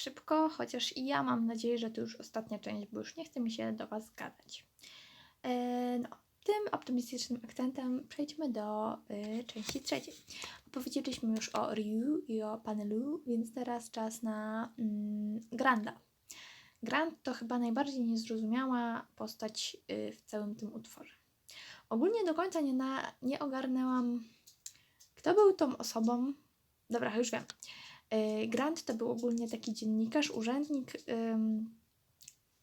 szybko, chociaż i ja mam nadzieję, że to już ostatnia część, bo już nie chce mi się do Was gadać. E, no, tym optymistycznym akcentem przejdźmy do y, części trzeciej. Opowiedzieliśmy już o Ryu i o Panelu, więc teraz czas na mm, Granda. Grand to chyba najbardziej niezrozumiała postać y, w całym tym utworze. Ogólnie do końca nie, na, nie ogarnęłam, kto był tą osobą. Dobra, już wiem. Y, Grant to był ogólnie taki dziennikarz, urzędnik,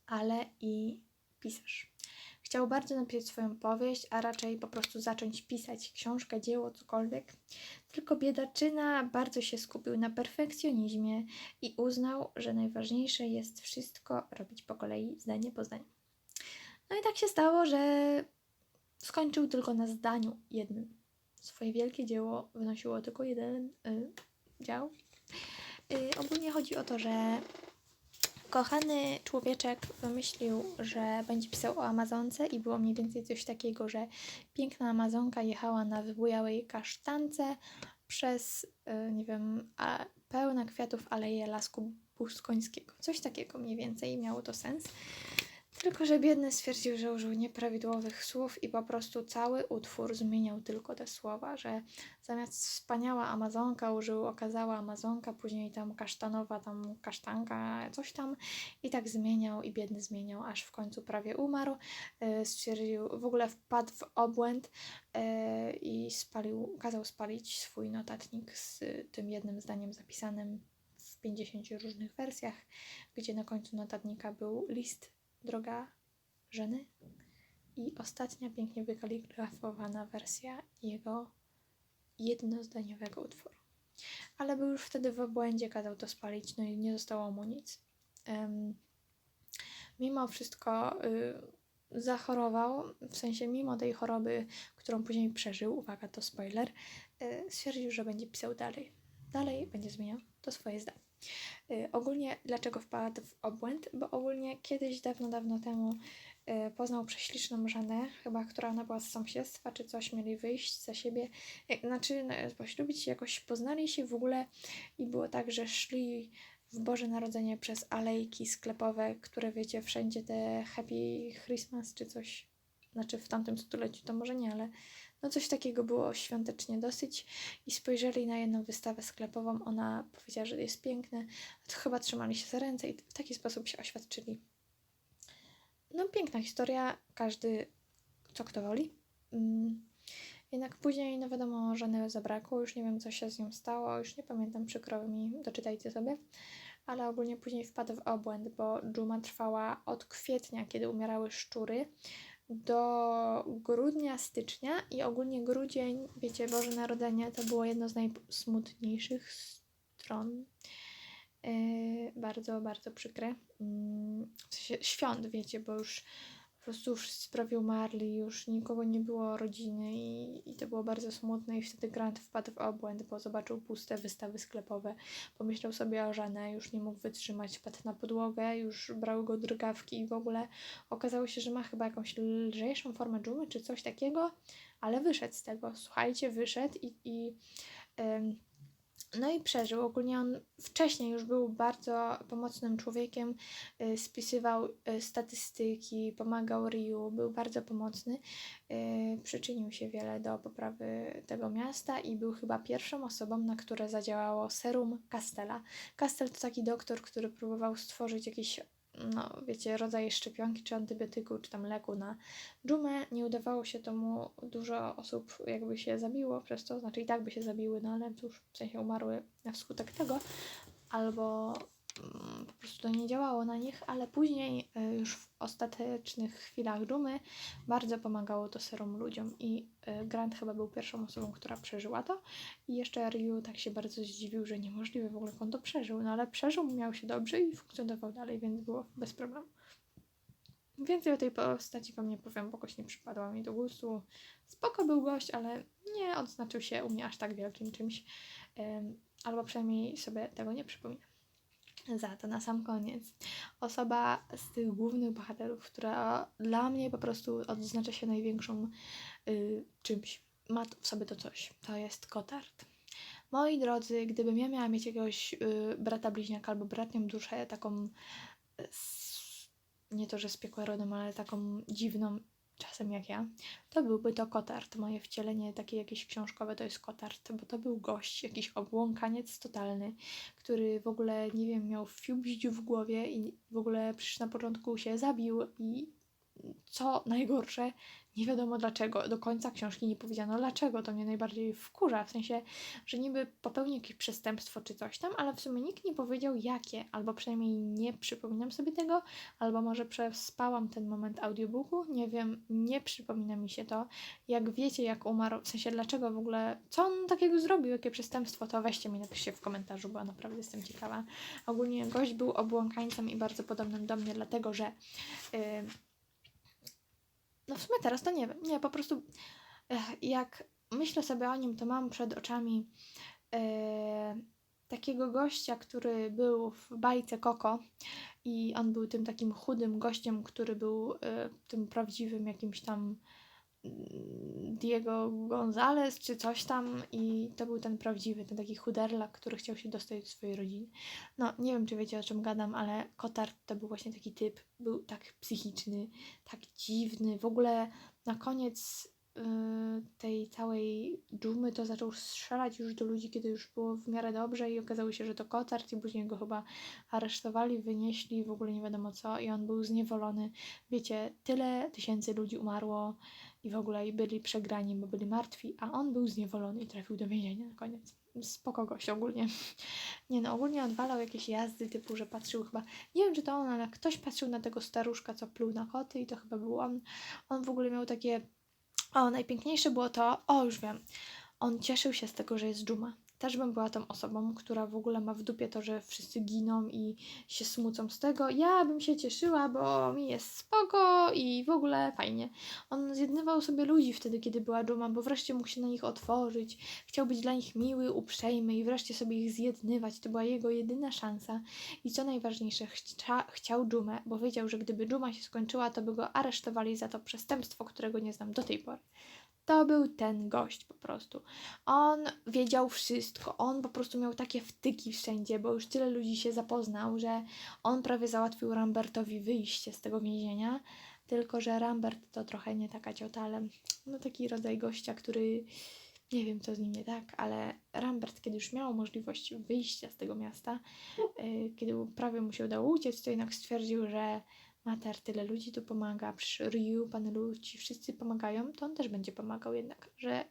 ale i pisarz. Chciał bardzo napisać swoją powieść, a raczej po prostu zacząć pisać książkę, dzieło, cokolwiek. Tylko biedaczyna bardzo się skupił na perfekcjonizmie i uznał, że najważniejsze jest wszystko robić po kolei, zdanie po zdaniu. No i tak się stało, że skończył tylko na zdaniu jednym. Swoje wielkie dzieło wynosiło tylko jeden y, dział. Y, ogólnie chodzi o to, że kochany człowieczek wymyślił, że będzie pisał o Amazonce i było mniej więcej coś takiego, że piękna Amazonka jechała na wybujałej kasztance przez, y, nie wiem, a, pełna kwiatów aleję lasku buskońskiego. Coś takiego mniej więcej miało to sens. Tylko, że biedny stwierdził, że użył nieprawidłowych słów i po prostu cały utwór zmieniał tylko te słowa, że zamiast wspaniała Amazonka użył okazała Amazonka, później tam kasztanowa, tam kasztanka, coś tam i tak zmieniał i biedny zmieniał, aż w końcu prawie umarł. Yy, stwierdził, w ogóle wpadł w obłęd yy, i spalił, kazał spalić swój notatnik z tym jednym zdaniem zapisanym w 50 różnych wersjach, gdzie na końcu notatnika był list droga żeny i ostatnia pięknie wykaligrafowana wersja jego jednozdaniowego utworu. Ale był już wtedy w obłędzie, kazał to spalić, no i nie zostało mu nic. Um, mimo wszystko y, zachorował, w sensie mimo tej choroby, którą później przeżył, uwaga, to spoiler, y, stwierdził, że będzie pisał dalej. Dalej będzie zmieniał to swoje zdanie. Y, ogólnie dlaczego wpadł w obłęd? Bo ogólnie kiedyś, dawno, dawno temu y, poznał prześliczną żonę, chyba która ona była z sąsiedztwa czy coś, mieli wyjść za siebie, y, znaczy no, poślubić się, jakoś poznali się w ogóle i było tak, że szli w Boże Narodzenie przez alejki sklepowe, które wiecie, wszędzie te Happy Christmas czy coś, znaczy w tamtym stuleciu to może nie, ale no coś takiego było świątecznie dosyć i spojrzeli na jedną wystawę sklepową. Ona powiedziała, że jest piękne, chyba trzymali się za ręce i w taki sposób się oświadczyli. No piękna historia, każdy co kto woli. Mm. Jednak później, no wiadomo, żony zabrakło, już nie wiem co się z nią stało, już nie pamiętam, przykro mi, doczytajcie sobie. Ale ogólnie później wpadł w obłęd, bo dżuma trwała od kwietnia, kiedy umierały szczury, do grudnia, stycznia i ogólnie grudzień, wiecie, Boże Narodzenie to było jedno z najsmutniejszych stron. Yy, bardzo, bardzo przykre. Yy, w sensie świąt, wiecie, bo już prostu wszyscy prawie umarli, już nikogo nie było rodziny i, i to było bardzo smutne i wtedy Grant wpadł w obłęd, bo zobaczył puste wystawy sklepowe, pomyślał sobie o żonę, już nie mógł wytrzymać, padł na podłogę, już brały go drgawki i w ogóle okazało się, że ma chyba jakąś lżejszą formę dżumy czy coś takiego, ale wyszedł z tego, słuchajcie, wyszedł i, i no i przeżył. Ogólnie on wcześniej już był bardzo pomocnym człowiekiem, y, spisywał y, statystyki, pomagał Ryu, był bardzo pomocny. Y, przyczynił się wiele do poprawy tego miasta i był chyba pierwszą osobą, na które zadziałało serum Castella. Castel to taki doktor, który próbował stworzyć jakiś no wiecie, rodzaj szczepionki, czy antybiotyku, czy tam leku na dżumę. Nie udawało się tomu, dużo osób jakby się zabiło przez to, znaczy i tak by się zabiły, no ale cóż, w sensie umarły na wskutek tego, albo po prostu to nie działało na nich, ale później y, już w ostatecznych chwilach dżumy bardzo pomagało to serum ludziom i y, Grant chyba był pierwszą osobą, która przeżyła to i jeszcze Ryu tak się bardzo zdziwił, że niemożliwe w ogóle on to przeżył, no ale przeżył, miał się dobrze i funkcjonował dalej, więc było bez problemu. Więcej o tej postaci wam nie powiem, bo nie przypadła mi do gustu. Spoko był gość, ale nie odznaczył się u mnie aż tak wielkim czymś. albo przynajmniej sobie tego nie przypominam. Za to na sam koniec osoba z tych głównych bohaterów, która dla mnie po prostu odznacza się największą y, czymś, ma w sobie to coś. To jest Kotard. Moi drodzy, gdybym ja miała mieć jakiegoś y, brata bliźniaka albo bratnią duszę, taką y, nie to, że z piekła rodem, ale taką dziwną czasem jak ja, to byłby to Kotard. Moje wcielenie takie jakieś książkowe to jest Kotard, bo to był gość, jakiś obłąkaniec totalny, który w ogóle, nie wiem, miał fiubździu w głowie i w ogóle przecież na początku się zabił i co najgorsze, nie wiadomo dlaczego. Do końca książki nie powiedziano dlaczego. To mnie najbardziej wkurza. W sensie, że niby popełnił jakieś przestępstwo czy coś tam, ale w sumie nikt nie powiedział jakie. Albo przynajmniej nie przypominam sobie tego, albo może przespałam ten moment audiobooku. Nie wiem, nie przypomina mi się to. Jak wiecie, jak umarł, w sensie dlaczego w ogóle, co on takiego zrobił, jakie przestępstwo, to weźcie mi napiszcie w komentarzu, bo naprawdę jestem ciekawa. Ogólnie gość był obłąkańcem i bardzo podobnym do mnie, dlatego że. Yy, no w sumie teraz to nie wiem. Nie, po prostu ech, jak myślę sobie o nim, to mam przed oczami e, takiego gościa, który był w bajce Koko i on był tym takim chudym gościem, który był e, tym prawdziwym jakimś tam Diego Gonzalez czy coś tam i to był ten prawdziwy, ten taki chuderlak, który chciał się dostać do swojej rodziny. No, nie wiem, czy wiecie o czym gadam, ale Kotard to był właśnie taki typ, był tak psychiczny, tak dziwny, w ogóle na koniec yy, tej całej dżumy to zaczął strzelać już do ludzi, kiedy już było w miarę dobrze i okazało się, że to Kotard i później go chyba aresztowali, wynieśli, w ogóle nie wiadomo co i on był zniewolony. Wiecie, tyle tysięcy ludzi umarło i w ogóle i byli przegrani, bo byli martwi, a on był zniewolony i trafił do więzienia na koniec. Spoko gość ogólnie. Nie no, ogólnie odwalał jakieś jazdy typu, że patrzył chyba, nie wiem czy to on, ale ktoś patrzył na tego staruszka, co pluł na koty i to chyba był on. On w ogóle miał takie, o najpiękniejsze było to, o już wiem, on cieszył się z tego, że jest dżuma. Też bym była tą osobą, która w ogóle ma w dupie to, że wszyscy giną i się smucą z tego. Ja bym się cieszyła, bo mi jest spoko i w ogóle fajnie. On zjednywał sobie ludzi wtedy, kiedy była dżuma, bo wreszcie mógł się na nich otworzyć. Chciał być dla nich miły, uprzejmy i wreszcie sobie ich zjednywać. To była jego jedyna szansa. I co najważniejsze, chcia, chciał dżumę, bo wiedział, że gdyby dżuma się skończyła, to by go aresztowali za to przestępstwo, którego nie znam do tej pory. To był ten gość po prostu. On wiedział wszystko. On po prostu miał takie wtyki wszędzie, bo już tyle ludzi się zapoznał, że on prawie załatwił Rambertowi wyjście z tego więzienia. Tylko, że Rambert to trochę nie taka ciota, ale no taki rodzaj gościa, który nie wiem co z nim nie tak, ale Rambert, kiedy już miał możliwość wyjścia z tego miasta, yy, kiedy prawie mu się udało uciec, to jednak stwierdził, że Mater, tyle ludzi tu pomaga, przecież Ryu, Pan Lu, ci wszyscy pomagają, to on też będzie pomagał jednak, że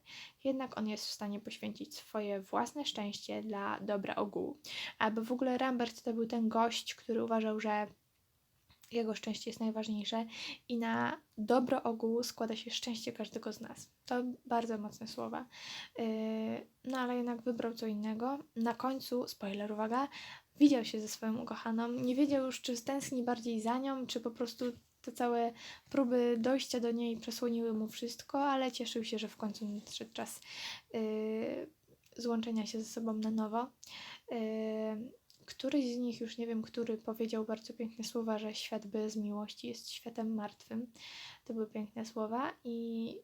jednak on jest w stanie poświęcić swoje własne szczęście dla dobra ogółu. Albo w ogóle Rambert to był ten gość, który uważał, że jego szczęście jest najważniejsze i na dobro ogółu składa się szczęście każdego z nas. To bardzo mocne słowa. Yy, no ale jednak wybrał co innego. Na końcu, spoiler uwaga, widział się ze swoją ukochaną. Nie wiedział już, czy stęskni bardziej za nią, czy po prostu te całe próby dojścia do niej przesłoniły mu wszystko, ale cieszył się, że w końcu nadszedł czas yy, złączenia się ze sobą na nowo. Yy, któryś z nich, już nie wiem który, powiedział bardzo piękne słowa, że świat bez miłości jest światem martwym. To były piękne słowa i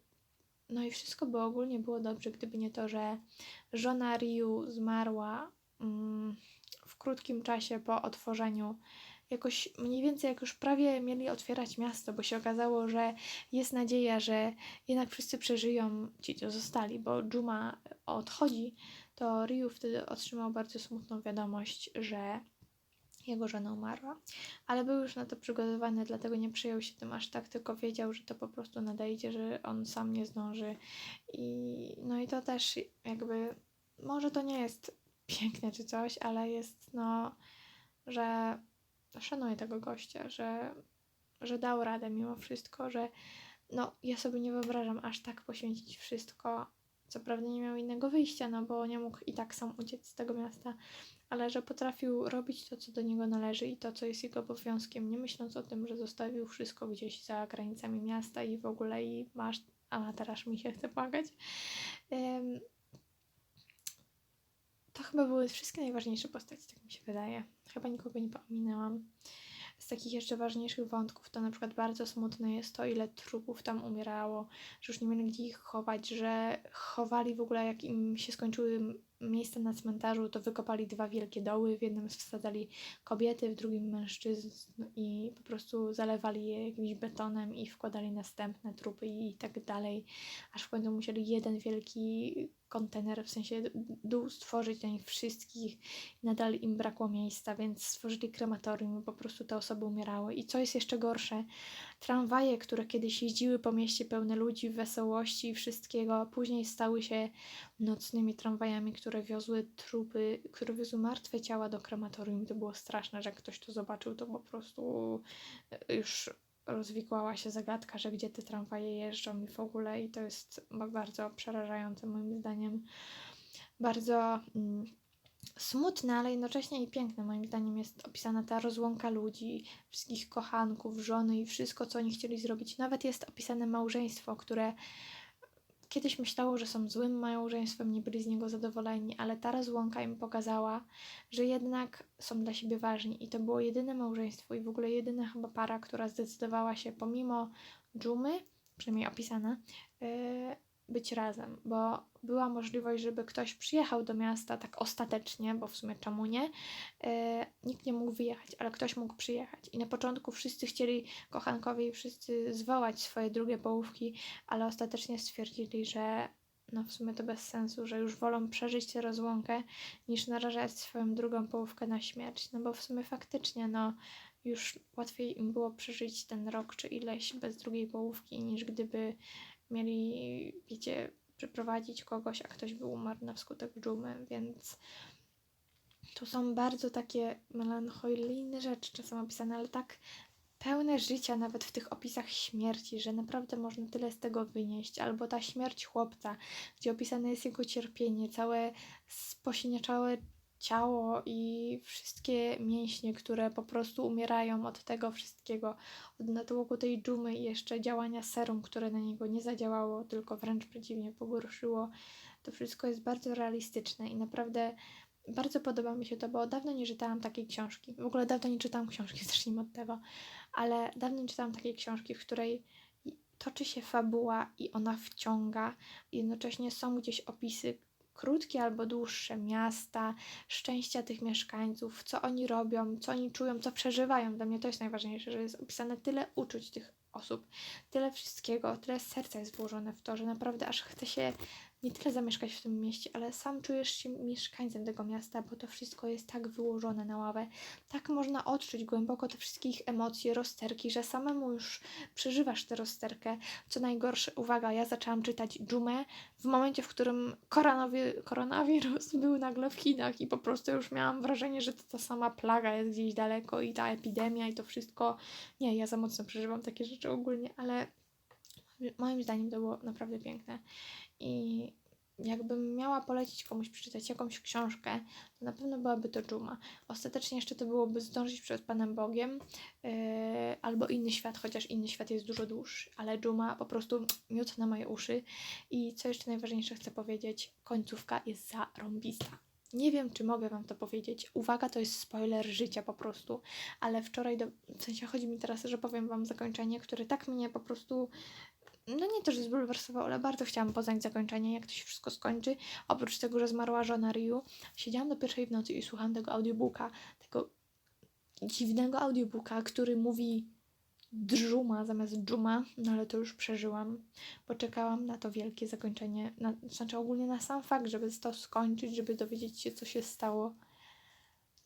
no i wszystko by ogólnie było dobrze, gdyby nie to, że żona Ryu zmarła mm, krótkim czasie po otworzeniu. Jakoś mniej więcej jak już prawie mieli otwierać miasto, bo się okazało, że jest nadzieja, że jednak wszyscy przeżyją ci, co zostali, bo Juma odchodzi, to Ryu wtedy otrzymał bardzo smutną wiadomość, że jego żona umarła. Ale był już na to przygotowany, dlatego nie przyjął się tym aż tak, tylko wiedział, że to po prostu nadejdzie, że on sam nie zdąży. I no i to też jakby, może to nie jest piękne czy coś, ale jest no, że szanuję tego gościa, że, że dał radę mimo wszystko, że no ja sobie nie wyobrażam aż tak poświęcić wszystko. Co prawda nie miał innego wyjścia, no bo nie mógł i tak sam uciec z tego miasta, ale że potrafił robić to, co do niego należy i to, co jest jego obowiązkiem, nie myśląc o tym, że zostawił wszystko gdzieś za granicami miasta i w ogóle i masz, a teraz mi się chce płakać. Um, chyba były wszystkie najważniejsze postacie, tak mi się wydaje. Chyba nikogo nie pominęłam. Z takich jeszcze ważniejszych wątków to na przykład bardzo smutne jest to, ile trupów tam umierało, że już nie mieli gdzie ich chować, że chowali w ogóle, jak im się skończyły miejsca na cmentarzu, to wykopali dwa wielkie doły. W jednym wsadzali kobiety, w drugim mężczyzn i po prostu zalewali je jakimś betonem i wkładali następne trupy i tak dalej, aż w końcu musieli jeden wielki kontener, w sensie dół stworzyć dla nich wszystkich nadal im brakło miejsca, więc stworzyli krematorium i po prostu te osoby umierały. I co jest jeszcze gorsze, tramwaje, które kiedyś jeździły po mieście pełne ludzi, wesołości i wszystkiego, później stały się nocnymi tramwajami, które wiozły trupy, które wiozły martwe ciała do krematorium. I to było straszne, że jak ktoś to zobaczył, to po prostu już rozwikłała się zagadka, że gdzie te tramwaje jeżdżą i w ogóle i to jest bardzo przerażające moim zdaniem. Bardzo mm, smutne, ale jednocześnie i piękne moim zdaniem jest opisana ta rozłąka ludzi, wszystkich kochanków, żony i wszystko, co oni chcieli zrobić. Nawet jest opisane małżeństwo, które kiedyś myślało, że są złym małżeństwem, nie byli z niego zadowoleni, ale ta rozłąka im pokazała, że jednak są dla siebie ważni. I to było jedyne małżeństwo i w ogóle jedyna chyba para, która zdecydowała się pomimo dżumy, przynajmniej opisana, yy, być razem, bo była możliwość, żeby ktoś przyjechał do miasta tak ostatecznie, bo w sumie czemu nie? E, nikt nie mógł wyjechać, ale ktoś mógł przyjechać. I na początku wszyscy chcieli kochankowie wszyscy zwołać swoje drugie połówki, ale ostatecznie stwierdzili, że no w sumie to bez sensu, że już wolą przeżyć tę rozłąkę, niż narażać swoją drugą połówkę na śmierć. No bo w sumie faktycznie, no już łatwiej im było przeżyć ten rok czy ileś bez drugiej połówki, niż gdyby mieli, wiecie, przyprowadzić kogoś, a ktoś by umarł na wskutek dżumy, więc tu są bardzo takie melancholijne rzeczy czasem opisane, ale tak pełne życia nawet w tych opisach śmierci, że naprawdę można tyle z tego wynieść. Albo ta śmierć chłopca, gdzie opisane jest jego cierpienie, całe sposiniaczałe ciało i wszystkie mięśnie, które po prostu umierają od tego wszystkiego, od natłoku tej dżumy i jeszcze działania serum, które na niego nie zadziałało, tylko wręcz przeciwnie, pogorszyło. To wszystko jest bardzo realistyczne i naprawdę bardzo podoba mi się to, bo dawno nie czytałam takiej książki. W ogóle dawno nie czytałam książki, zacznijmy od tego, ale dawno nie czytałam takiej książki, w której toczy się fabuła i ona wciąga. Jednocześnie są gdzieś opisy, krótkie albo dłuższe miasta, szczęścia tych mieszkańców, co oni robią, co oni czują, co przeżywają. Dla mnie to jest najważniejsze, że jest opisane tyle uczuć tych osób, tyle wszystkiego, tyle serca jest włożone w to, że naprawdę aż chce się nie tyle zamieszkać w tym mieście, ale sam czujesz się mieszkańcem tego miasta, bo to wszystko jest tak wyłożone na ławę. Tak można odczuć głęboko te wszystkich emocje, rozterki, że samemu już przeżywasz tę rozterkę. Co najgorsze, uwaga, ja zaczęłam czytać Dżumę w momencie, w którym koronawi- koronawirus był nagle w Chinach i po prostu już miałam wrażenie, że to ta sama plaga jest gdzieś daleko i ta epidemia i to wszystko. Nie, ja za mocno przeżywam takie rzeczy ogólnie, ale moim zdaniem to było naprawdę piękne. I jakbym miała polecić komuś przeczytać jakąś książkę, to na pewno byłaby to Dżuma. Ostatecznie jeszcze to byłoby Zdążyć przed Panem Bogiem yy, albo Inny Świat, chociaż Inny Świat jest dużo dłuższy, ale Dżuma po prostu miód na moje uszy. I co jeszcze najważniejsze chcę powiedzieć, końcówka jest zarąbista. Nie wiem, czy mogę Wam to powiedzieć. Uwaga, to jest spoiler życia po prostu, ale wczoraj, do, w sensie chodzi mi teraz, że powiem Wam zakończenie, które tak mnie po prostu no nie to, że zbulwersował, ale bardzo chciałam poznać zakończenie, jak to się wszystko skończy. Oprócz tego, że zmarła żona Ryu, siedziałam do pierwszej w nocy i słuchałam tego audiobooka, tego dziwnego audiobooka, który mówi dżuma zamiast dżuma, no ale to już przeżyłam. Poczekałam na to wielkie zakończenie, na, znaczy ogólnie na sam fakt, żeby to skończyć, żeby dowiedzieć się, co się stało.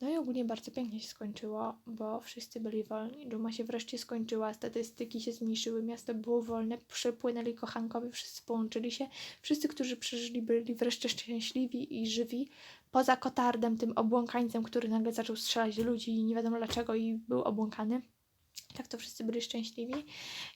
No i ogólnie bardzo pięknie się skończyło, bo wszyscy byli wolni. Dżuma się wreszcie skończyła, statystyki się zmniejszyły, miasto było wolne, przypłynęli kochankowie, wszyscy połączyli się. Wszyscy, którzy przeżyli, byli wreszcie szczęśliwi i żywi. Poza Kotardem, tym obłąkańcem, który nagle zaczął strzelać do ludzi i nie wiadomo dlaczego i był obłąkany. Tak to wszyscy byli szczęśliwi.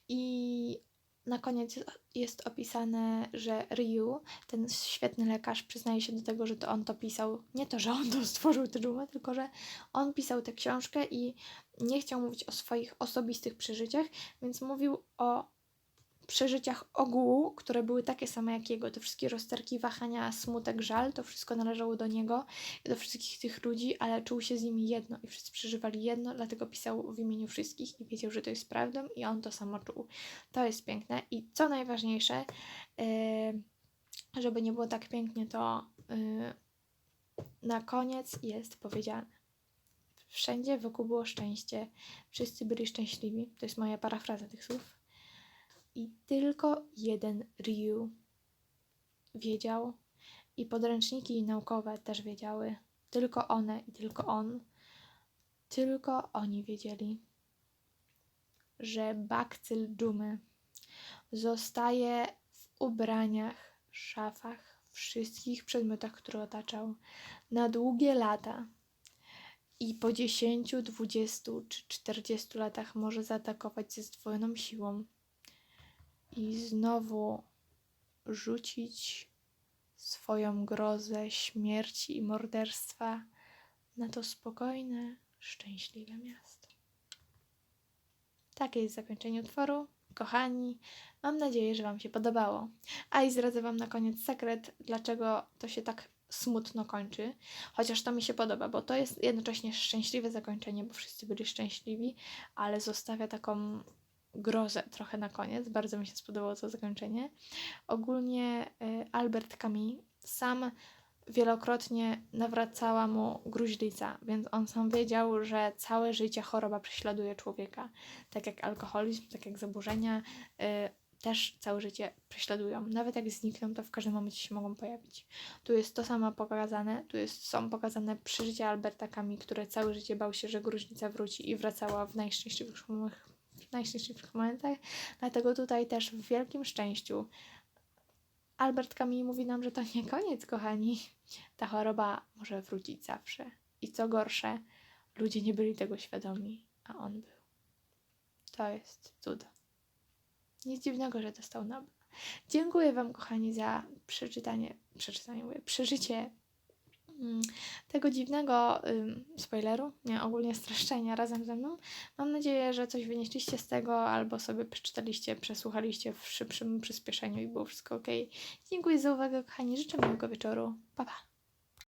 I na koniec jest opisane, że Ryu, ten świetny lekarz, przyznaje się do tego, że to on to pisał. Nie to, że on to stworzył dżumę, tylko że on pisał tę książkę i nie chciał mówić o swoich osobistych przeżyciach, więc mówił o przeżyciach ogółu, które były takie same jak jego. Te wszystkie rozterki, wahania, smutek, żal, to wszystko należało do niego do wszystkich tych ludzi, ale czuł się z nimi jedno i wszyscy przeżywali jedno, dlatego pisał w imieniu wszystkich i wiedział, że to jest prawdą i on to samo czuł. To jest piękne i co najważniejsze, yy, żeby nie było tak pięknie, to yy, na koniec jest powiedziane. Wszędzie wokół było szczęście, wszyscy byli szczęśliwi. To jest moja parafraza tych słów. I tylko jeden Ryu wiedział, i podręczniki naukowe też wiedziały. Tylko one i tylko on. Tylko oni wiedzieli, że bakcyl dumy zostaje w ubraniach, szafach, wszystkich przedmiotach, które otaczał na długie lata. I po 10, 20 czy 40 latach może zaatakować ze zdwojoną siłą i znowu rzucić swoją grozę śmierci i morderstwa na to spokojne, szczęśliwe miasto. Takie jest zakończenie utworu. Kochani, mam nadzieję, że Wam się podobało. A i zdradzę Wam na koniec sekret, dlaczego to się tak smutno kończy. Chociaż to mi się podoba, bo to jest jednocześnie szczęśliwe zakończenie, bo wszyscy byli szczęśliwi, ale zostawia taką grozę trochę na koniec. Bardzo mi się spodobało to zakończenie. Ogólnie y, Albert Camus sam wielokrotnie nawracała mu gruźlica, więc on sam wiedział, że całe życie choroba prześladuje człowieka. Tak jak alkoholizm, tak jak zaburzenia, y, też całe życie prześladują. Nawet jak znikną, to w każdym momencie się mogą pojawić. Tu jest to samo pokazane, tu jest, są pokazane przeżycia Alberta Camus, które całe życie bał się, że gruźlica wróci i wracała w najszczęśliwszych najszczęśliwszych momentach. Dlatego tutaj też w wielkim szczęściu Albert Camus mówi nam, że to nie koniec, kochani. Ta choroba może wrócić zawsze. I co gorsze, ludzie nie byli tego świadomi, a on był. To jest cudo. Nic dziwnego, że dostał Nobla. Dziękuję Wam, kochani, za przeczytanie, przeczytanie, mówię, przeżycie tego dziwnego ym, spoileru, nie, ogólnie streszczenia razem ze mną. Mam nadzieję, że coś wynieśliście z tego, albo sobie przeczytaliście, przesłuchaliście w szybszym przyspieszeniu i było wszystko ok. Dziękuję za uwagę, kochani. Życzę miłego wieczoru. Pa, pa.